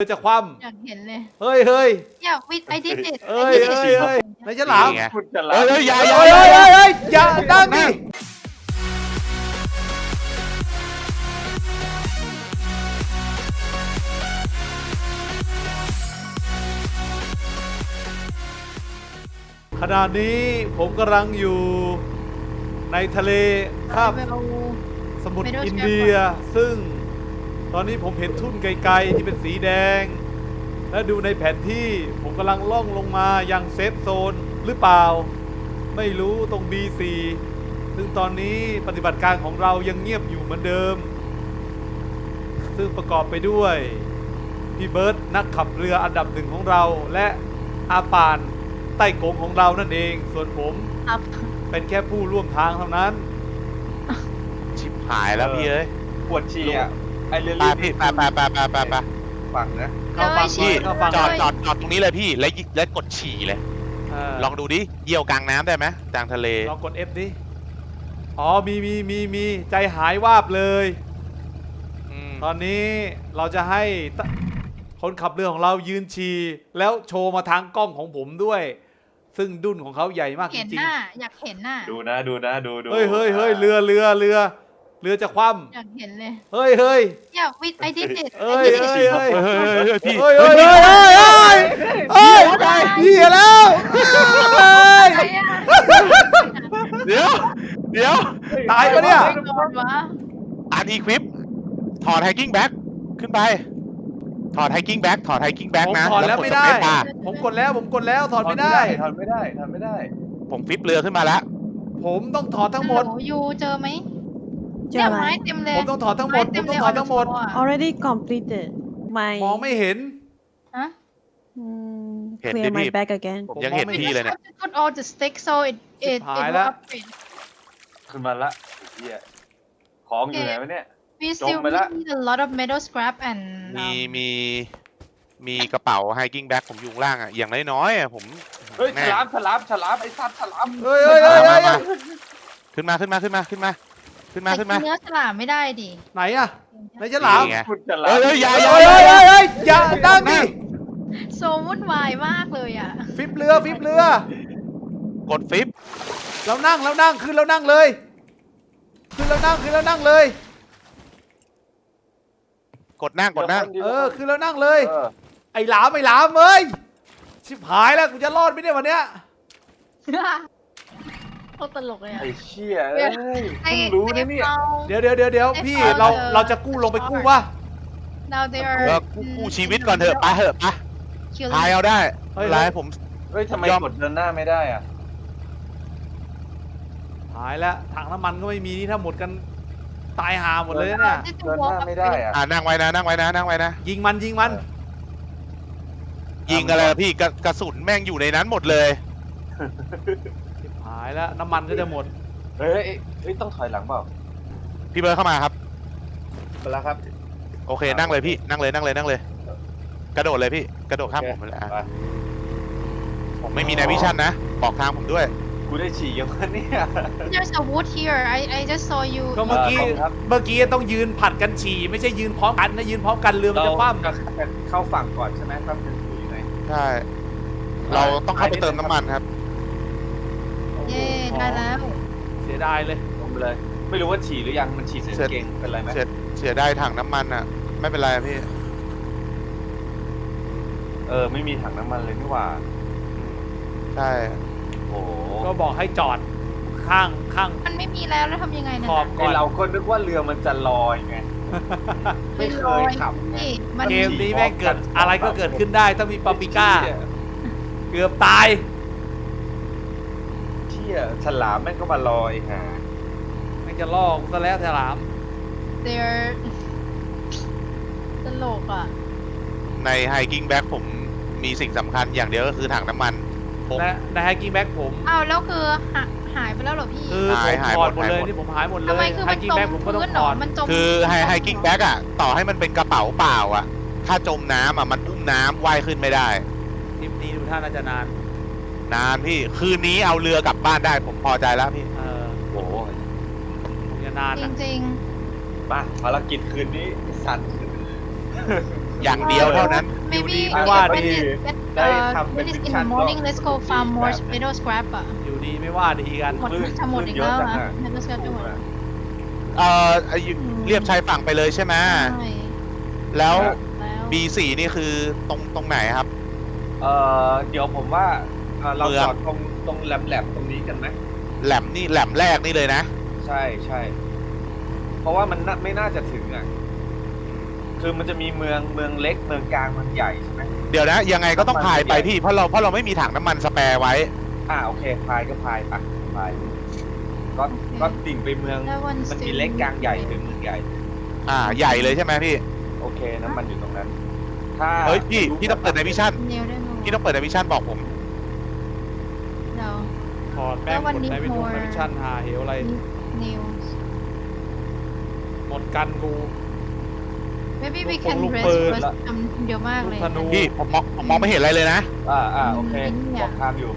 เธอจะคว่อยากเห็นเลยำเฮ้ยเฮ้ยอยากวิทไอดิจิตเอ้ยเอ้ยเอ้ย นายฉลามนี่ไง คุณจะเอ้ยเอ้ยอย่าเฮ้ยเฮ้ยเฮ้ยเฮ้ยอย่านั่งดิขณะนี้ผมกำลังอยู่ในทะเลคาบไปเอาสมุทร Middle อินเดีย ซึ่ง ตอนนี้ผมเห็นทุ่นไกลๆที่เป็นสีแดง และดูในแผนที่ผมกำลังล่องลงมายังเซฟโซนหรือเปล่า ไม่รู้ตรง B4 ซึ่งตอนนี้ปฏิบัติการของเรายังเงียบอยู่เหมือนเดิม ซึ่งประกอบไปด้วย พี่เบิร์ตนักขับเรืออันดับหนึ่งของเรา และอาปานใต้กงของเรานั่นเอง ส่วนผมอัพเป็นแค่ผู้ร่วมทางเท่านั้น ชิบหายแล้วพี่เอ้ยปวดฉี่อะ ไอเรือไปพี่ไปไปไปไปไปไปฝั่งนะเข้าฟังพี่เข้าฟังจอดจอดจอดตรงนี้เลยพี่แล้วแล้วกดฉี่เลยเออลองดูดิเยี่ยวกลางน้ำได้ไหมกลางทะเลลองกด F ดิอ๋อมีมีมีมีใจหายวาบเลยอืมตอนนี้เราจะให้ตคนขับเรือของเรายืนชีแล้วโชว์มาทางกล้องของผมด้วย ซึ่งดุนของเขาใหญ่มากจเห็นริหงน้าอยากเห็นหน้าดูนะดูนะดูดูๆเฮ้ยเฮ้ยเฮ้ยเรือเรือเรือ เรือจะคว่อยากเห็นเลยำเฮ้ยเฮ้ย อยากวิทไอดิจิตเอ้ยเอ้ยเอ้ยเฮ้ย เฮ้ยเฮ้ยเฮ้ยพี่เฮ้ยเฮ้ยเฮ้ยเฮ้ยเฮ้ยเฮ้ยเหี้ยแล้วเฮ้ยใครอะเดี๋ยว เดี๋ยวตายปะเนี่ยโดนวะอันอีควิปถอดไฮกิ้งแบ็กขึ้นไป ถอดไฮกิ้งแบ็กถอดไฮกิ้งแบ็กผมนะถอดแล้วกไม่ได้สเปซบาร์ผมกดแล้วผมกดแล้วถอดไม่ได้ ถอดไม่ได้ถอดไม่ได้ถอดไม่ได้ผมฟิปเรือขึ้นมาแล้ว ผมต้องถอดทั้งหมด ฮัลโยูเจอไหม เจเนี่อยอะไร ไม้เต็มเลยผมต้องถอดทั้งหมดผมต้องถอดทั้งหมด already completed my มองไม่เห็น ฮะ mm, เห็น clear ดิ my พี่ bag again ผมยังเห็นมองไม่พี่เลยเนี่ย We just have to put all the sticks so it ชิ it บหาย it ละ will upgrade ขึ้นมาละไอ้เหี้ยของอยู่ไหนวะเนี่ย we still จมไปละ need a lot of metal scrap and มี um, มี มีกระเป๋าไฮกิ้งแบ็กผมอยู่ข้างล่างอะ อย่างน้อยๆอะผมเฮ้ยฉแม่ลามฉลามฉลามไอ้สัตว์ฉลามเฮ้ยเฮ้ยเฮ้ยเฮ้ยมาขึ้นมา ขึ้นมา ขึ้นมา ขึ้นมา ขึ้นมาแต่ขึ้นมากินเนื้อฉลามไม่ได้ดิไหนอะไหนฉลามนี่ไง คุณฉลามเอ้ยเอ้ยอย่าเฮ้ยเฮ้ยเฮ้ยเฮ้ยอย่านั่งดิโซวุ่นวายมากเลยอะฟิปเรือฟิปเรือ กดฟิปเรานั่งแล้วนั่งขึ้นแล้วนั่งเลยขึ้นแล้วนั่งขึ้นแล้วนั่งเลย กดนั่งกดนั่งเออขึ้นแล้วนั่งเลย เออไอ้หลามไอ้หลามเอ้ยชิบหายแล้วกูจะรอดไหมเนี่ยวันเนี้ย โคตรตลกเลยอะไอ้เชี่ยเอ้ยไอ้เพิ่งรู้นะเนี่ยเราเดี๋ยวเดี๋ยวเดี๋ยวเดี๋ยวพี่ เรา เราจะกู้ลงไปกู้วะเรา they เอ are อกู้กู้ชีวิตก่อนเถอะไปเถอะไป killing พายเอาได้เฮ้ย ไรผม เฮ้ยทำไมยอม กดเดินหน้าไม่ได้อะหายแล้วถังน้ำมันก็ไม่มีนี่ถ้าหมดกันตายหาหมดเลยนะเนี่ย This is เดินห walk น้า up ไม่ได้อะอ่านั่งไว้นะนั่งไว้นะนั่งไว้นะ ยิงมันยิงมัน ยิงอะไรอะพี่กระกระสุนแม่งอยู่ในนั้นหมดเลยชิบหายแล้วน้ำมันก็จะหมดเฮ้ยเฮ้ยเฮ้ยต้องถอยหลังเปล่าพี่เบิร์ดเข้ามาครับ ไปแล้วครับ โอเค นั่งเลยพี่ นั่งเลย นั่งเลย นั่งเลย กระโดดเลยพี่ กระโดดข้ามผมไปเลยอะไปผมไม่มีนาวิชั่นนะ บอกทางผมด้วย กูได้ฉี่ยังวะเนี่ย there's a wood here I I just saw you ก็เมื่อกี้ เออขอบคุณครับ เมื่อกี้ต้องยืนผัดกันฉี่ ไม่ใช่ยืนพร้อมกันนะยืนพร้อมกันเรือมันจะคว่ำ เราเข้าฝั่งก่อนใช่ไหมแป๊บนึงกูอยู่ไหน ใช่ เราต้องเข้าไปเติมน้ำมันครับ เย้ได้แล้ว เสียดายเลยลงไปเลย ไม่รู้ว่าฉี่หรือยังมันฉี่เสร็จเสร็จเก่งเป็นไรไหมเสียเสียได้ถังน้ำมันอะ ไม่เป็นไรอะพี่ เออไม่มีถังน้ำมันเลยนี่หว่า ใช่ โอ้โหก็บอกให้จอดข้างข้าง มันไม่มีแล้วแล้วทำยังไงนะขอบ ไอเราก็นึกว่าเรือมันจะลอยไง ไม่เคยขับไง นี่มัน เกมนี้แม่งเกิดอะไรก็เกิดขึ้นได้ถ้ามีปาปิก้า เกือบตาย เชี่ยฉลามแม่งก็มาลอยหาแม่งจะลอกซะแล้วฉลาม they're ตลกอะ ในไฮกิ้งแบ็กผมมีสิ่งสำคัญอย่างเดียวก็คือถังน้ำมัน ผมและในไฮกิ้งแบ็กผมอ้าวแล้วคือหาหายไปแล้วเหรอพี่คือหายผมหายถอดหหมมดดเลยหายหมด นี่ผมหายหมดเลทำไมยคือไฮมันกิ้งจมแบ็กผมก็ต้องพื้นถเหรออดมันจมคือไฮพื้นไฮกิ้งแบ็กอะต่อให้มันเป็นกระเป๋าเปล่าอะถ้าจมน้ำอะมันอุ้มน้ำว่ายขึ้นไม่ได้ ทริปนี้ดูท่าน่าจะนาน นานพี่ คืนนี้เอาเรือกลับบ้านได้ผมพอใจแล้วพี่ เออโอ้โหคงจะนานจนะมาภารกิจคืนนี้สัตว์ อย่างเดียวเท่านั้น maybe ไม่ว่า when ดี it- when, ได้ uh, ทำเป็น when it's in มิชชั่ the น morning ก็ let's go farm more แบบ metal scrap อะอยู่ดีไม่ว่าดีกัน หมดคลื่นจะหมดอีกคลื่นแล้วเยอะจัอะงอะ metal scrap จะหมดแล้วเอ่อไอ้เรียบชายฝั่งไปเลยใช่ไหมใช่แล้ว แล้ว B4 นี่คือตรงตรงไหนครับ เอ่อเดี๋ยวผมว่า เอ่อเราเมือง จอดตรงตรงแหลมแหลมๆตรงนี้กันไหมแหลมนี่แหลมแรกนี่เลยนะใช่ใช่เพราะว่ามันน่าไม่น่าจะถึงอะคือมันจะมีเมืองเมืองเล็กเมืองกลางเมืองใหญ่ใช่ไหมเดี๋ยวนะ ยังไงก็ต้องพายไปพี่เพราะเราเพราะเราไม่มีถังน้ำมันสแปร์ไว้ อ่าโอเคพายก็พายปะพายก็ก็ดิ่งไปเมืองแล้ววันมันมีเล็กกลางใหญ่ถึงเมืองใหญ่ อ่า ใหญ่เลยใช่ไหมพี่ โอเคน้ำมันอยู่ตรงนั้น ถ้าเฮ้ยพี่พี่ต้องเปิดในวิชั่น เนวได้ไหมพี่ต้องเปิดในวิชั่นบอกผมเดี๋ยว ถอดแม่งแล้ววันหมดนี้ในวิทยุ more ในวิชั่นหาเหวอะไรนิวหมดกันกู maybe we ลูก can ลูก rest ปืน rest ทำเยอะมากเลยลูกธนู พี่ผมมองผมมองไม่เห็นอะไรเลยนะ อ่าอ่าโอเคเนี่ยบอกทางอยู่